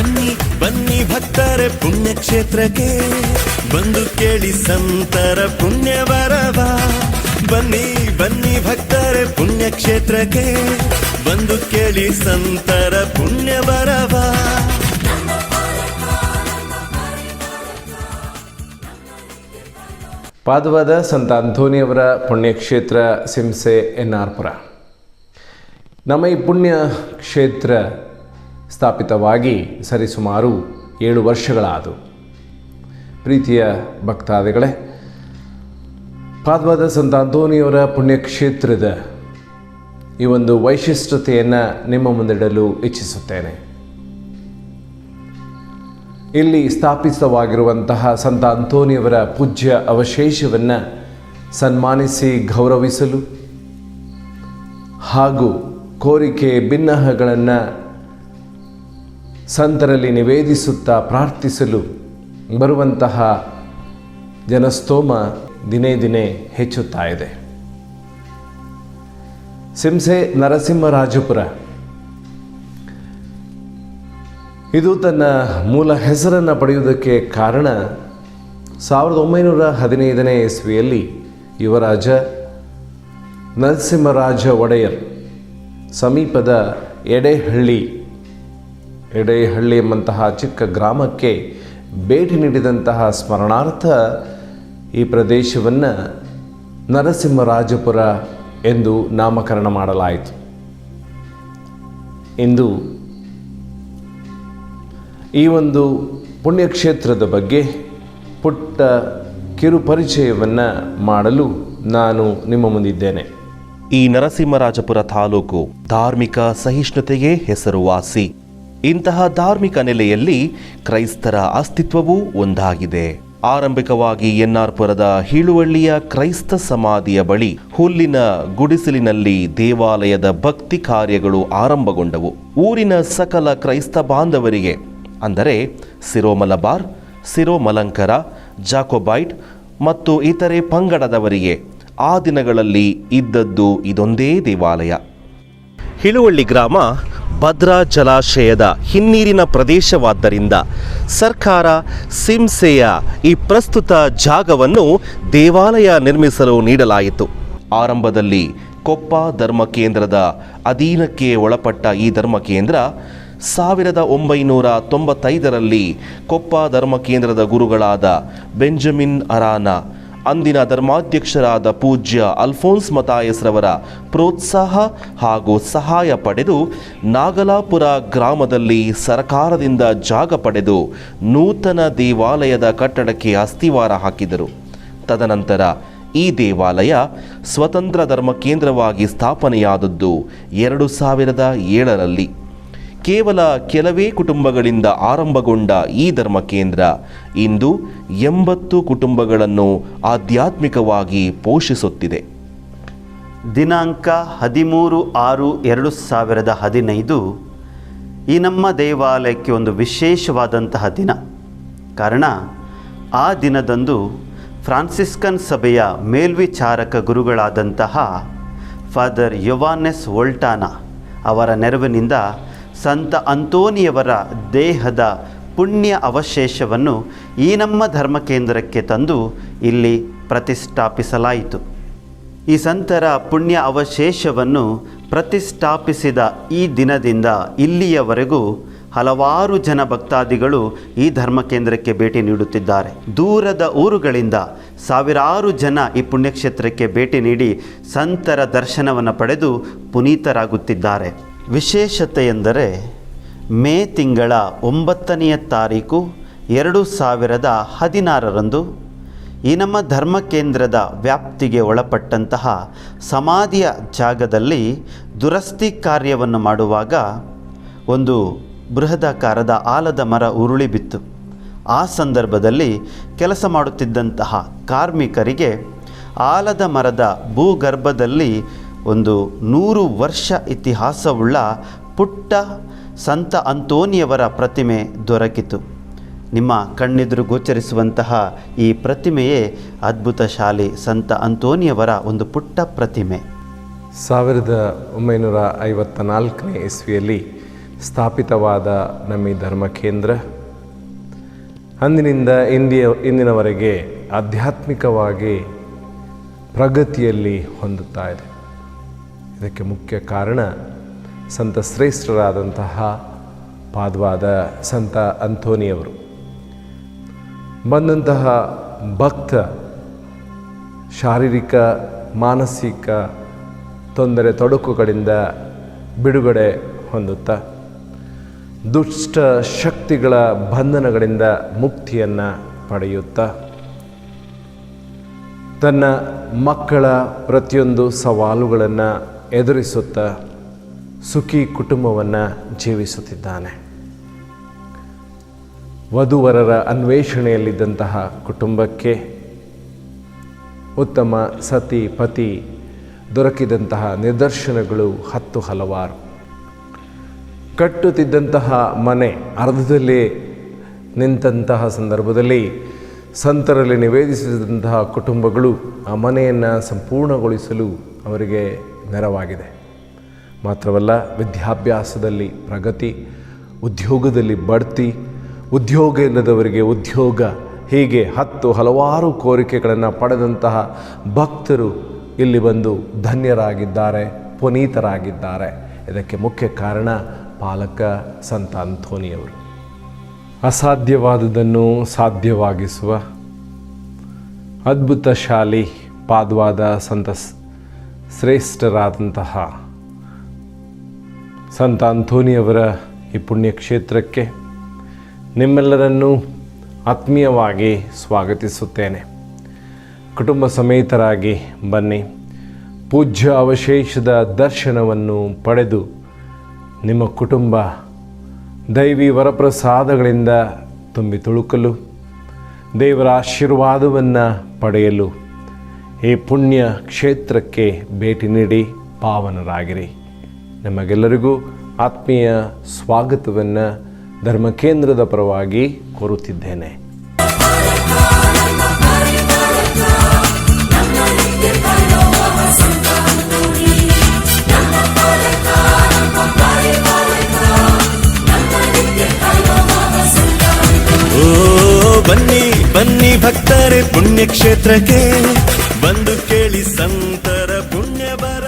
ಬನ್ನಿ ಬನ್ನಿ ಭಕ್ತರ ಪುಣ್ಯಕ್ಷೇತ್ರಕ್ಕೆ. ಬಂದು ಕೇಳಿ ಸಂತರ ಪುಣ್ಯ ಬರವ ಬನ್ನಿ ಬನ್ನಿ ಭಕ್ತರ ಪುಣ್ಯಕ್ಷೇತ್ರಕ್ಕೆ. ಬಂದು ಕೇಳಿ ಸಂತರ ಪುಣ್ಯ ಬರವ ಪಾದವಾದ ಸಂತ ಅಂಥೋನಿಯವರ ಪುಣ್ಯಕ್ಷೇತ್ರ ಸಿಂಸೆ ಎನ್ ಆರ್ಪುರ ನಮ್ಮ ಈ ಪುಣ್ಯ ಕ್ಷೇತ್ರ ಸ್ಥಾಪಿತವಾಗಿ ಸರಿಸುಮಾರು ಏಳು ವರ್ಷಗಳಾದವು. ಪ್ರೀತಿಯ ಭಕ್ತಾದಿಗಳೇ ಪಾದ್ವಾದ ಸಂತ ಅಂತೋನಿಯವರ ಪುಣ್ಯಕ್ಷೇತ್ರದ ಈ ಒಂದು ವೈಶಿಷ್ಟ್ಯತೆಯನ್ನು ನಿಮ್ಮ ಮುಂದಿಡಲು ಇಚ್ಛಿಸುತ್ತೇನೆ. ಇಲ್ಲಿ ಸ್ಥಾಪಿತವಾಗಿರುವಂತಹ ಸಂತ ಅಂತೋನಿಯವರ ಪೂಜ್ಯ ಅವಶೇಷವನ್ನು ಸನ್ಮಾನಿಸಿ ಗೌರವಿಸಲು ಹಾಗೂ ಕೋರಿಕೆ ಭಿನ್ನಹಗಳನ್ನು ಸಂತರಲ್ಲಿ ನಿವೇದಿಸುತ್ತಾ ಪ್ರಾರ್ಥಿಸಲು ಬರುವಂತಹ ಜನಸ್ತೋಮ ದಿನೇ ದಿನೇ ಹೆಚ್ಚುತ್ತಾ ಇದೆ. ಸಿಂಸೆ ನರಸಿಂಹರಾಜಪುರ. ಇದು ತನ್ನ ಮೂಲ ಹೆಸರನ್ನು ಪಡೆಯುವುದಕ್ಕೆ ಕಾರಣ ಸಾವಿರದ ಒಂಬೈನೂರ ಹದಿನೈದನೇ ಇಸ್ವಿಯಲ್ಲಿ ಯುವರಾಜ ನರಸಿಂಹರಾಜ ಒಡೆಯರ್ ಸಮೀಪದ ಎಡೆಹಳ್ಳಿ ಎಡೆಹಳ್ಳಿ ಎಂಬಂತಹ ಚಿಕ್ಕ ಗ್ರಾಮಕ್ಕೆ ಭೇಟಿ ನೀಡಿದಂತಹ ಸ್ಮರಣಾರ್ಥ ಈ ಪ್ರದೇಶವನ್ನು ನರಸಿಂಹರಾಜಪುರ ಎಂದು ನಾಮಕರಣ ಮಾಡಲಾಯಿತು. ಇಂದು ಈ ಒಂದು ಪುಣ್ಯಕ್ಷೇತ್ರದ ಬಗ್ಗೆ ಪುಟ್ಟ ಕಿರು ಪರಿಚಯವನ್ನು ಮಾಡಲು ನಾನು ನಿಮ್ಮ ಮುಂದಿದ್ದೇನೆ. ಈ ನರಸಿಂಹರಾಜಪುರ ತಾಲೂಕು ಧಾರ್ಮಿಕ ಸಹಿಷ್ಣುತೆಗೆ ಹೆಸರುವಾಸಿ. ಇಂತಹ ಧಾರ್ಮಿಕ ನೆಲೆಯಲ್ಲಿ ಕ್ರೈಸ್ತರ ಅಸ್ತಿತ್ವವೂ ಒಂದಾಗಿದೆ. ಆರಂಭಿಕವಾಗಿ ಎನ್ಆರ್ಪುರದ ಹೀಳುವಳ್ಳಿಯ ಕ್ರೈಸ್ತ ಸಮಾಧಿಯ ಬಳಿ ಹುಲ್ಲಿನ ಗುಡಿಸಲಿನಲ್ಲಿ ದೇವಾಲಯದ ಭಕ್ತಿ ಕಾರ್ಯಗಳು ಆರಂಭಗೊಂಡವು. ಊರಿನ ಸಕಲ ಕ್ರೈಸ್ತ ಬಾಂಧವರಿಗೆ, ಅಂದರೆ ಸಿರೋಮಲಬಾರ್ ಸಿರೋಮಲಂಕರ ಜಾಕೋಬೈಟ್ ಮತ್ತು ಇತರೆ ಪಂಗಡದವರಿಗೆ ಆ ದಿನಗಳಲ್ಲಿ ಇದ್ದದ್ದು ಇದೊಂದೇ ದೇವಾಲಯ. ಹಿಳುವಳ್ಳಿ ಗ್ರಾಮ ಭದ್ರಾ ಜಲಾಶಯದ ಹಿನ್ನೀರಿನ ಪ್ರದೇಶವಾದ್ದರಿಂದ ಸರ್ಕಾರ ಸಿಂಸೆಯ ಈ ಪ್ರಸ್ತುತ ಜಾಗವನ್ನು ದೇವಾಲಯ ನಿರ್ಮಿಸಲು ನೀಡಲಾಯಿತು. ಆರಂಭದಲ್ಲಿ ಕೊಪ್ಪ ಧರ್ಮ ಕೇಂದ್ರದ ಅಧೀನಕ್ಕೆ ಒಳಪಟ್ಟ ಈ ಧರ್ಮ ಕೇಂದ್ರ ಸಾವಿರದ ಒಂಬೈನೂರ ತೊಂಬತ್ತೈದರಲ್ಲಿ ಕೊಪ್ಪ ಧರ್ಮ ಕೇಂದ್ರದ ಗುರುಗಳಾದ ಬೆಂಜಮಿನ್ ಅರಾನ ಅಂದಿನ ಧರ್ಮಾಧ್ಯಕ್ಷರಾದ ಪೂಜ್ಯ ಅಲ್ಫೋನ್ಸ್ ಮತಾಯಸ್ರವರ ಪ್ರೋತ್ಸಾಹ ಹಾಗೂ ಸಹಾಯ ಪಡೆದು ನಾಗಲಾಪುರ ಗ್ರಾಮದಲ್ಲಿ ಸರ್ಕಾರದಿಂದ ಜಾಗ ಪಡೆದು ನೂತನ ದೇವಾಲಯದ ಕಟ್ಟಡಕ್ಕೆ ಅಸ್ತಿವಾರ ಹಾಕಿದರು. ತದನಂತರ ಈ ದೇವಾಲಯ ಸ್ವತಂತ್ರ ಧರ್ಮ ಕೇಂದ್ರವಾಗಿ ಸ್ಥಾಪನೆಯಾದದ್ದು ಎರಡು ಸಾವಿರದ ಏಳರಲ್ಲಿ. ಕೇವಲ ಕೆಲವೇ ಕುಟುಂಬಗಳಿಂದ ಆರಂಭಗೊಂಡ ಈ ಧರ್ಮ ಕೇಂದ್ರ ಇಂದು ಎಂಬತ್ತು ಕುಟುಂಬಗಳನ್ನು ಆಧ್ಯಾತ್ಮಿಕವಾಗಿ ಪೋಷಿಸುತ್ತಿದೆ. ದಿನಾಂಕ ಹದಿಮೂರು ಆರು ಎರಡು ಸಾವಿರದ ಹದಿನೈದು ಈ ನಮ್ಮ ದೇವಾಲಯಕ್ಕೆ ಒಂದು ವಿಶೇಷವಾದಂತಹ ದಿನ. ಕಾರಣ ಆ ದಿನದಂದು ಫ್ರಾನ್ಸಿಸ್ಕನ್ ಸಭೆಯ ಮೇಲ್ವಿಚಾರಕ ಗುರುಗಳಾದಂತಹ ಫಾದರ್ ಯೊವಾನೆಸ್ ವೋಲ್ಟಾನ ಅವರ ನೆರವಿನಿಂದ ಸಂತ ಅಂತೋನಿಯವರ ದೇಹದ ಪುಣ್ಯ ಅವಶೇಷವನ್ನು ಈ ನಮ್ಮ ಧರ್ಮ ಕೇಂದ್ರಕ್ಕೆ ತಂದು ಇಲ್ಲಿ ಪ್ರತಿಷ್ಠಾಪಿಸಲಾಯಿತು. ಈ ಸಂತರ ಪುಣ್ಯ ಅವಶೇಷವನ್ನು ಪ್ರತಿಷ್ಠಾಪಿಸಿದ ಈ ದಿನದಿಂದ ಇಲ್ಲಿಯವರೆಗೂ ಹಲವಾರು ಜನ ಭಕ್ತಾದಿಗಳು ಈ ಧರ್ಮ ಕೇಂದ್ರಕ್ಕೆ ಭೇಟಿ ನೀಡುತ್ತಿದ್ದಾರೆ. ದೂರದ ಊರುಗಳಿಂದ ಸಾವಿರಾರು ಜನ ಈ ಪುಣ್ಯಕ್ಷೇತ್ರಕ್ಕೆ ಭೇಟಿ ನೀಡಿ ಸಂತರ ದರ್ಶನವನ್ನು ಪಡೆದು ಪುನೀತರಾಗುತ್ತಿದ್ದಾರೆ. ವಿಶೇಷತೆ ಎಂದರೆ ಮೇ ತಿಂಗಳ ಒಂಬತ್ತನೆಯ ತಾರೀಕು ಎರಡು ಸಾವಿರದ ಹದಿನಾರರಂದು ಈ ನಮ್ಮ ಧರ್ಮ ಕೇಂದ್ರದ ವ್ಯಾಪ್ತಿಗೆ ಒಳಪಟ್ಟಂತಹ ಸಮಾಧಿಯ ಜಾಗದಲ್ಲಿ ದುರಸ್ತಿ ಕಾರ್ಯವನ್ನು ಮಾಡುವಾಗ ಒಂದು ಬೃಹದಾಕಾರದ ಆಲದ ಮರ ಉರುಳಿ ಬಿತ್ತು. ಆ ಸಂದರ್ಭದಲ್ಲಿ ಕೆಲಸ ಮಾಡುತ್ತಿದ್ದಂತಹ ಕಾರ್ಮಿಕರಿಗೆ ಆಲದ ಮರದ ಭೂಗರ್ಭದಲ್ಲಿ ಒಂದು ನೂರು ವರ್ಷ ಇತಿಹಾಸವುಳ್ಳ ಪುಟ್ಟ ಸಂತ ಅಂತೋನಿಯವರ ಪ್ರತಿಮೆ ದೊರಕಿತು. ನಿಮ್ಮ ಕಣ್ಣೆದುರು ಗೋಚರಿಸುವಂತಹ ಈ ಪ್ರತಿಮೆಯೇ ಅದ್ಭುತ ಶಾಲಿ ಸಂತ ಅಂತೋನಿಯವರ ಒಂದು ಪುಟ್ಟ ಪ್ರತಿಮೆ. ಸಾವಿರದ ಒಂಬೈನೂರ ಐವತ್ತ ನಾಲ್ಕನೇ ಇಸ್ವಿಯಲ್ಲಿ ಸ್ಥಾಪಿತವಾದ ನಮ್ಮ ಈ ಧರ್ಮ ಕೇಂದ್ರ ಅಂದಿನಿಂದ ಇಂದಿಯ, ಇಂದಿನವರೆಗೆ ಆಧ್ಯಾತ್ಮಿಕವಾಗಿ ಪ್ರಗತಿಯಲ್ಲಿ ಹೊಂದುತ್ತಾ ಇದೆ. ಇದಕ್ಕೆ ಮುಖ್ಯ ಕಾರಣ ಸಂತ ಶ್ರೇಷ್ಠರಾದಂತಹ ಪಾದವಾದ ಸಂತ ಅಂಥೋನಿಯವರು. ಬಂದಂತಹ ಭಕ್ತ, ಶಾರೀರಿಕ, ಮಾನಸಿಕ ತೊಂದರೆ ತೊಡಕುಗಳಿಂದ ಬಿಡುಗಡೆ ಹೊಂದುತ್ತಾ ದುಷ್ಟ ಶಕ್ತಿಗಳ ಬಂಧನಗಳಿಂದ ಮುಕ್ತಿಯನ್ನು ಪಡೆಯುತ್ತಾ ತನ್ನ ಮಕ್ಕಳ ಪ್ರತಿಯೊಂದು ಸವಾಲುಗಳನ್ನು ಎದುರಿಸುತ್ತಾ ಸುಖಿ ಕುಟುಂಬವನ್ನು ಜೀವಿಸುತ್ತಿದ್ದಾನೆ. ವಧುವರರ ಅನ್ವೇಷಣೆಯಲ್ಲಿದ್ದಂತಹ ಕುಟುಂಬಕ್ಕೆ ಉತ್ತಮ ಸತಿ ಪತಿ ದೊರಕಿದಂತಹ ನಿದರ್ಶನಗಳು ಹತ್ತು ಹಲವಾರು. ಕಟ್ಟುತ್ತಿದ್ದಂತಹ ಮನೆ ಅರ್ಧದಲ್ಲಿ ನಿಂತಹ ಸಂದರ್ಭದಲ್ಲಿ ಸಂತರಲ್ಲಿ ನಿವೇದಿಸಿದಂತಹ ಕುಟುಂಬಗಳು ಆ ಮನೆಯನ್ನು ಸಂಪೂರ್ಣಗೊಳಿಸಲು ಅವರಿಗೆ ನೆರವಾಗಿದೆ. ಮಾತ್ರವಲ್ಲ ವಿದ್ಯಾಭ್ಯಾಸದಲ್ಲಿ ಪ್ರಗತಿ, ಉದ್ಯೋಗದಲ್ಲಿ ಬಡ್ತಿ, ಉದ್ಯೋಗ ಇಲ್ಲದವರಿಗೆ ಉದ್ಯೋಗ, ಹೀಗೆ ಹತ್ತು ಹಲವಾರು ಕೋರಿಕೆಗಳನ್ನು ಪಡೆದಂತಹ ಭಕ್ತರು ಇಲ್ಲಿ ಬಂದು ಧನ್ಯರಾಗಿದ್ದಾರೆ, ಪುನೀತರಾಗಿದ್ದಾರೆ. ಇದಕ್ಕೆ ಮುಖ್ಯ ಕಾರಣ ಪಾಲಕ ಸಂತ ಅಂಥೋನಿಯವರು. ಅಸಾಧ್ಯವಾದದನ್ನು ಸಾಧ್ಯವಾಗಿಸುವ ಅದ್ಭುತ ಶಾಲಿ ಪಾದ್ವಾದ ಸಂತ ಶ್ರೇಷ್ಠರಾದಂತಹ ಸಂತ ಅಂಥೋನಿಯವರ ಈ ಪುಣ್ಯಕ್ಷೇತ್ರಕ್ಕೆ ನಿಮ್ಮೆಲ್ಲರನ್ನು ಆತ್ಮೀಯವಾಗಿ ಸ್ವಾಗತಿಸುತ್ತೇನೆ. ಕುಟುಂಬ ಸಮೇತರಾಗಿ ಬನ್ನಿ. ಪೂಜ್ಯ ಅವಶೇಷದ ದರ್ಶನವನ್ನು ಪಡೆದು ನಿಮ್ಮ ಕುಟುಂಬ ದೈವಿ ವರಪ್ರಸಾದಗಳಿಂದ ತುಂಬಿ ತುಳುಕಲು, ದೇವರ ಆಶೀರ್ವಾದವನ್ನು ಪಡೆಯಲು ಈ ಪುಣ್ಯ ಕ್ಷೇತ್ರಕ್ಕೆ ಭೇಟಿ ನೀಡಿ ಪಾವನರಾಗಿರಿ. ನಮಗೆಲ್ಲರಿಗೂ ಆತ್ಮೀಯ ಸ್ವಾಗತವನ್ನು ಧರ್ಮಕೇಂದ್ರದ ಪರವಾಗಿ ಕೋರುತ್ತಿದ್ದೇನೆ. ಬನ್ನಿ ಬನ್ನಿ ಭಕ್ತರೆ ಪುಣ್ಯಕ್ಷೇತ್ರಕ್ಕೆ. ಬಂದು ಕೇಳಿ ಸಂತರ ಪುಣ್ಯ ಬರ